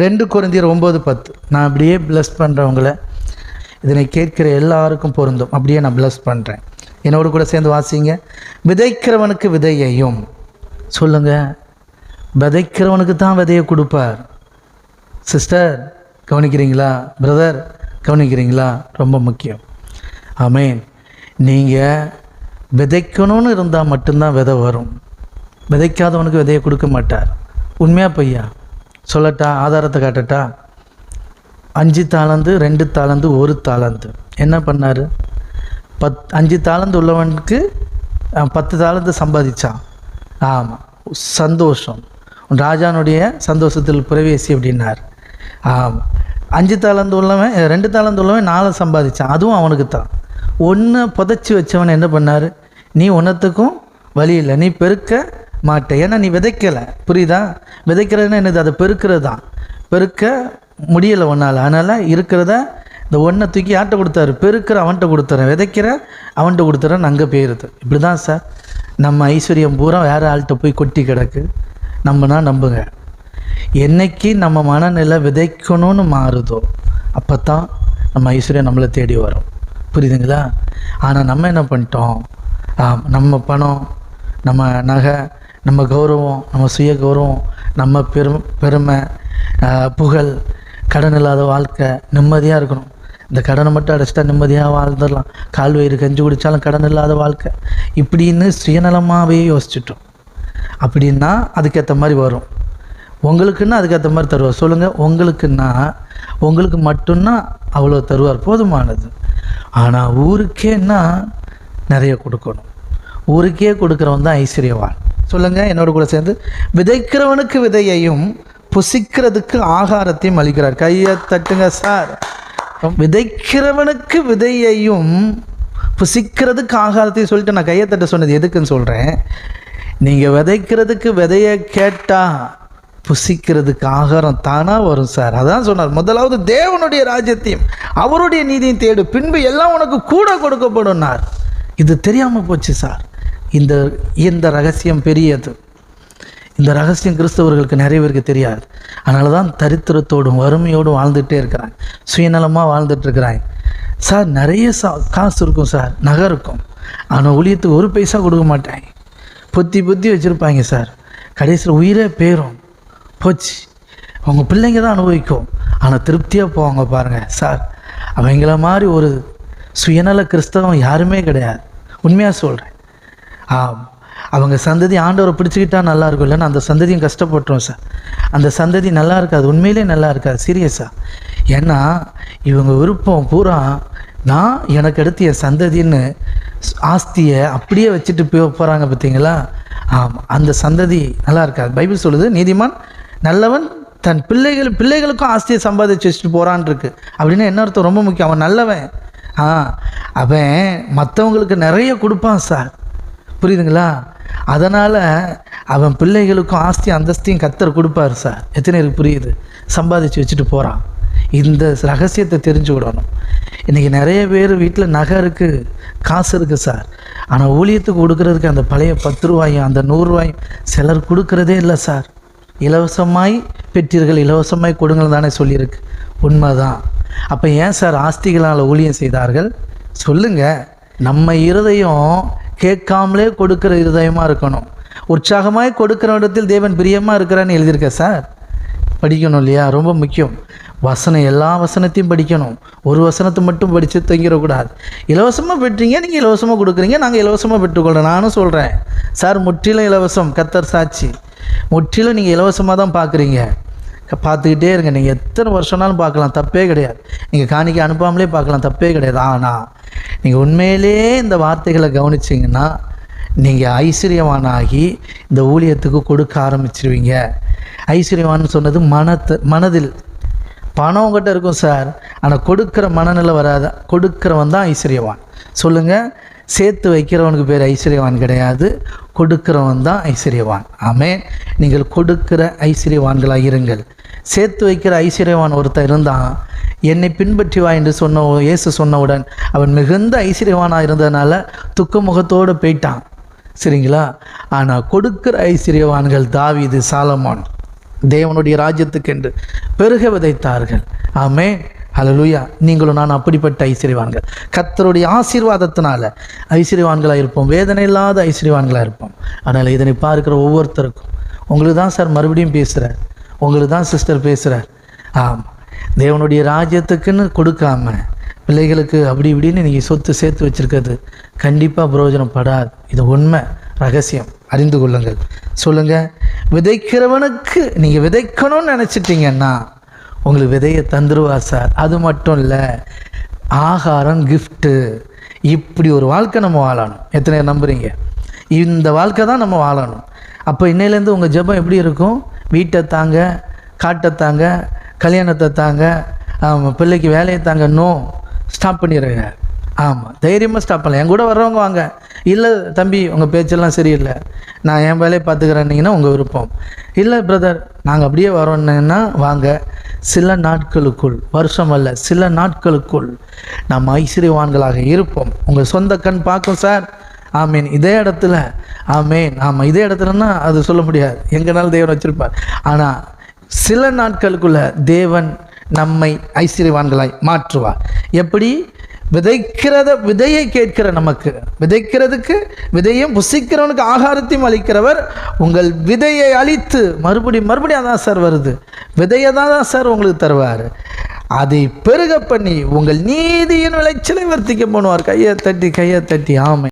ரெண்டு குறைந்தியர் ஒம்பது பத்து. நான் அப்படியே ப்ளஸ் பண்ணுறவங்கள இதனை கேட்கிற எல்லாருக்கும் பொருந்தும். அப்படியே நான் ப்ளஸ் பண்ணுறேன் என்னோடு கூட சேர்ந்து வாசிங்க. விதைக்கிறவனுக்கு விதையையும். சொல்லுங்கள் விதைக்கிறவனுக்கு தான் விதையை கொடுப்பார். சிஸ்டர் கவனிக்கிறீங்களா? பிரதர் கவனிக்கிறீங்களா? ரொம்ப முக்கியம். ஆமேன் நீங்கள் விதைக்கணும்னு இருந்தால் மட்டும்தான் விதை வரும். விதைக்காதவனுக்கு விதையை கொடுக்க மாட்டார். உண்மையாக பையா சொல்லட்டா ஆதாரத்தை காட்டட்டா? அஞ்சு தாளந்து ரெண்டு தாளந்து ஒரு தாளந்து. என்ன பண்ணார்? பத் அஞ்சு தாளந்து உள்ளவனுக்கு பத்து தாளந்து சம்பாதிச்சான். ஆமாம் சந்தோஷம். ராஜானுடைய சந்தோஷத்தில் பிரவேசி அப்படின்னார். ஆமாம் அஞ்சு தாளந்து உள்ளவன் ரெண்டு தாளந்து உள்ளவன் நாலு சம்பாதிச்சான். அதுவும் அவனுக்கு தான். ஒன்று புதைச்சி வச்சவன் என்ன பண்ணார்? நீ ஒன்றத்துக்கும் வழி இல்லை. நீ பெருக்க மாட்டேன். ஏன்னா நீ விதைக்கலை. புரியுதா? விதைக்கிறதுன்னா என்னது? அதை பெருக்கிறது தான் பெருக்க முடியலை ஒன்றால் அதனால் இருக்கிறத இந்த ஒன்றை தூக்கி யார்கிட்ட கொடுத்தாரு? பெருக்கிற அவன்கிட்ட கொடுத்துறேன். விதைக்கிற அவன்கிட்ட கொடுத்துறேன்னு அங்கே போயிருது. இப்படி தான் சார். நம்ம ஐஸ்வர்யம் பூரா வேறு ஆள்கிட்ட போய் கொட்டி கிடக்கு. நம்பினா நம்புங்க. என்னைக்கு நம்ம மனநிலை விதைக்கணும்னு மாறுதோ அப்போ தான் நம்ம ஐஸ்வர்யம் நம்மளை தேடி வரும். புரியுதுங்களா? ஆனால் நம்ம என்ன பண்ணிட்டோம்? ஆம், நம்ம பணம் நம்ம நகை நம்ம கௌரவம் நம்ம சுய கௌரவம் நம்ம பெரும் பெருமை புகழ் கடன் இல்லாத வாழ்க்கை நிம்மதியாக இருக்கணும். இந்த கடனை மட்டும் அடைச்சிட்டா நிம்மதியாக வாழ்ந்துடலாம். கால் வயிறு கஞ்சி குடித்தாலும் கடன் இல்லாத வாழ்க்கை. இப்படின்னு சுயநலமாகவே யோசிச்சுட்டோம். அப்படின்னா அதுக்கேற்ற மாதிரி வரும். உங்களுக்குன்னா அதுக்கேற்ற மாதிரி தருவார். சொல்லுங்கள் உங்களுக்குன்னா உங்களுக்கு மட்டும்தான் அவ்வளோ தருவார். போதுமானது. ஆனால் ஊருக்கேன்னா நிறைய கொடுக்கணும். ஊருக்கே கொடுக்குறவன் தான் ஐஸ்வர்யவான். சொல்லுங்கள் என்னோட கூட சேர்ந்து. விதைக்கிறவனுக்கு விதையையும் புசிக்கிறதுக்கு ஆகாரத்தையும் அளிக்கிறார். கையை தட்டுங்க சார். விதைக்கிறவனுக்கு விதையையும் புசிக்கிறதுக்கு ஆகாரத்தையும் சொல்லிட்டு நான் கையை தட்ட சொன்னது எதுக்குன்னு சொல்கிறேன் நீங்கள் விதைக்கிறதுக்கு விதையை கேட்டால் புசிக்கிறதுக்கு ஆகாரம் தானாக வரும் சார். அதான் சொன்னார். முதலாவது தேவனுடைய ராஜ்யத்தையும் அவருடைய நீதியும் தேடு. பின்பு எல்லாம் உனக்கு கூட கொடுக்கப்படும்னார் இது தெரியாமல் போச்சு சார். இந்த இந்த ரகசியம் பெரியது. இந்த ரகசியம் கிறிஸ்தவர்களுக்கு நிறைய பேருக்கு தெரியாது. அதனால தான் தரித்திரத்தோடும் வறுமையோடும் வாழ்ந்துகிட்டே இருக்கிறாங்க. சுயநலமாக வாழ்ந்துட்டு இருக்கிறாங்க சார் நிறைய சா காசு இருக்கும் சார். நகை இருக்கும். ஆனால் ஊழியத்துக்கு ஒரு பைசா கொடுக்க மாட்டாங்க. பொத்தி பொத்தி வச்சுருப்பாங்க சார். கடைசியில் உயிரே பேரும் போச்சு. அவங்க பிள்ளைங்க தான் அனுபவிக்கும். ஆனால் திருப்தியாக போவாங்க பாருங்கள் சார். அவங்கள மாதிரி ஒரு சுயநல கிறிஸ்தவம் யாருமே கிடையாது. உண்மையாக சொல்கிறேன் ஆம். அவங்க சந்ததி ஆண்டவரை பிடிச்சிக்கிட்டா நல்லா இருக்கும். இல்லைன்னா அந்த சந்ததியும் கஷ்டப்பட்டுரும் சார். அந்த சந்ததி நல்லா இருக்காது. உண்மையிலே நல்லா இருக்காது. சீரியஸாக ஏன்னா இவங்க விருப்பம் பூரா நான் எனக்கு அடுத்து என் சந்ததின்னு ஆஸ்தியை அப்படியே வச்சுட்டு போய் போகிறாங்க பார்த்தீங்களா ஆமாம் அந்த சந்ததி நல்லா இருக்காது. பைபிள் சொல்லுது நீதிமான் நல்லவன் தன் பிள்ளைகள் பிள்ளைகளுக்கும் ஆஸ்தியை சம்பாதிச்சு வச்சுட்டு போகிறான் இருக்கு. அப்படின்னா என்ன அர்த்தம்? ரொம்ப முக்கியம். அவன் நல்லவன். ஆ அவன் மற்றவங்களுக்கு நிறைய கொடுப்பான் சார். புரியுதுங்களா? அதனால் அவன் பிள்ளைகளுக்கும் ஆஸ்தி அந்தஸ்தையும் கத்தர் கொடுப்பாரு சார். எத்தனை பேருக்கு புரியுது? சம்பாதிச்சு வச்சுட்டு போகிறான் இந்த ரகசியத்தை தெரிஞ்சு விடணும். இன்றைக்கி நிறைய பேர் வீட்டில் நகை இருக்குது காசு இருக்குது சார். ஆனால் ஊழியத்துக்கு கொடுக்குறதுக்கு அந்த பழைய பத்து ரூபாயும் அந்த நூறுரூவாயும் சிலர் கொடுக்குறதே இல்லை சார். இலவசமாய் பெற்றீர்கள் இலவசமாய் கொடுங்கள் தானே சொல்லியிருக்கு. உண்மைதான். அப்போ ஏன் சார் ஆஸ்திகளால் ஊழியம் செய்தார்கள்? சொல்லுங்கள் நம்ம இருதயம் கேட்காமலே கொடுக்குற இருதயமாக இருக்கணும். உற்சாகமாய் கொடுக்குற இடத்தில் தேவன் பிரியமாக இருக்கிறான்னு எழுதியிருக்க சார்? படிக்கணும் இல்லையா? ரொம்ப முக்கியம். வசனம் எல்லா வசனத்தையும் படிக்கணும். ஒரு வசனத்தை மட்டும் படித்து தங்கிடக்கூடாது. இலவசமாக பெற்றீங்க நீங்கள் இலவசமாக கொடுக்குறீங்க நாங்கள் இலவசமாக பெற்றுக்கொள்கிறோம் நானும் சொல்கிறேன் சார் முற்றிலும் இலவசம். கத்தர் சாட்சி. முற்றிலும் நீங்கள் இலவசமாக தான் பார்க்குறீங்க. பார்த்துக்கிட்டே இருங்க. நீங்கள் எத்தனை வருஷம்னாலும் பார்க்கலாம். தப்பே கிடையாது. நீங்கள் காணிக்க அனுப்பாமலே பார்க்கலாம். தப்பே கிடையாது. ஆனால் நீங்கள் உண்மையிலே இந்த வார்த்தைகளை கவனிச்சிங்கன்னா நீங்கள் ஐஸ்வர்யவானாகி இந்த ஊழியத்துக்கு கொடுக்க ஆரம்பிச்சிருவீங்க. ஐஸ்வர்யவான்னு சொன்னது மனத்து மனதில். பணம் உங்கள்கிட்ட இருக்கும் சார். ஆனால் கொடுக்குற மனநிலை வராத. கொடுக்குறவன் தான் ஐஸ்வர்யவான். சொல்லுங்கள் சேர்த்து வைக்கிறவனுக்கு பேர் ஐஸ்வர்யவான் கிடையாது. கொடுக்கிறவன் தான் ஐஸ்வர்யவான். ஆமே நீங்கள் கொடுக்கிற ஐஸ்வர்யவான்களாக இருங்கள். சேர்த்து வைக்கிற ஐஸ்வர்யவான் ஒருத்தன் இருந்தான். என்னை பின்பற்றி வா என்று சொன்ன இயேசு சொன்னவுடன் அவன் மிகுந்த ஐஸ்வர்யவானாக இருந்ததுனால துக்க முகத்தோடு போயிட்டான். சரிங்களா? ஆனால் கொடுக்கிற ஐஸ்வர்யவான்கள் தாவிது சாலமான் தேவனுடைய ராஜ்யத்துக்கென்று பெருக விதைத்தார்கள். ஆமே ஹalleluya. நீங்களும் நான் அப்படிப்பட்ட ஐஸ்வர்யவான்கள். கத்தருடைய ஆசீர்வாதத்தினால ஐஸ்வர்யவான்களாக இருப்போம். வேதனை இல்லாத ஐஸ்வர்யவான்களாக இருப்போம். அதனால் இதனை பார்க்குற ஒவ்வொருத்தருக்கும் உங்களுக்கு தான் சார் மறுபடியும் பேசுகிறேன் உங்களுக்கு தான் சிஸ்டர் பேசுகிறேன் ஆமாம் தேவனுடைய ராஜ்யத்துக்குன்னு கொடுக்காம பிள்ளைகளுக்கு அப்படி இப்படின்னு நீங்கள் சொத்து சேர்த்து வச்சுருக்கிறது கண்டிப்பாக பிரயோஜனப்படாது. இது உண்மை ரகசியம். அறிந்து கொள்ளுங்கள். சொல்லுங்கள் விதைக்கிறவனுக்கு நீங்கள் விதைக்கணும்னு நினச்சிட்டிங்கன்னா உங்களுக்கு விதையை தந்துருவா சார். அது மட்டும் இல்லை ஆகாரம் கிஃப்ட்டு இப்படி ஒரு வாழ்க்கை நம்ம வாழணும். எத்தனை நம்புறீங்க? இந்த வாழ்க்கை தான் நம்ம வாழணும். அப்போ இன்னையிலேருந்து உங்கள் ஜெபம் எப்படி இருக்கும்? வீட்டை தாங்க காட்டை தாங்க கல்யாணத்தை தாங்க ஆமாம் பிள்ளைக்கு வேலையை தாங்க நோ ஸ்டாப் பண்ணிடுங்க ஆமாம் தைரியமாக ஸ்டாப் பண்ணலாம். என் கூட வர்றவங்க வாங்க. இல்லை தம்பி உங்கள் பேச்செல்லாம் சரியில்லை. நான் என் வேலையை பார்த்துக்கிறேன்னீங்கன்னா உங்கள் விருப்பம். இல்லை பிரதர் நாங்கள் அப்படியே வரோன்னா வாங்க. சில நாட்களுக்குள் வருஷம் அல்ல சில நாட்களுக்குள் நாம் ஐஸ்வர்யவான்களாக இருப்போம். உங்கள் சொந்த கண் பார்க்கும் சார் ஆமீன். இதே இடத்துல ஆமீன். ஆமாம் இதே இடத்துலன்னா அது சொல்ல முடியாது. எங்கனாலும் தேவன் வச்சுருப்பார். ஆனால் சில நாட்களுக்குள்ள தேவன் நம்மை ஐஸ்வர்யவான்களாய் மாற்றுவார். எப்படி? விதைக்கிறத விதையை கேட்கிற நமக்கு விதைக்கிறதுக்கு விதையும் புசிக்கிறவனுக்கு ஆகாரத்தையும் அளிக்கிறவர் உங்கள் விதையை அழித்து மறுபடியும் மறுபடியும் அதான் சார் வருது. விதையை தான் தான் சார் உங்களுக்கு தருவார். அதை பெருக பண்ணி உங்கள் நீதியின் விளைச்சலை வர்த்திக்க பண்ணுவார். கையை தட்டி கையை தட்டி ஆமை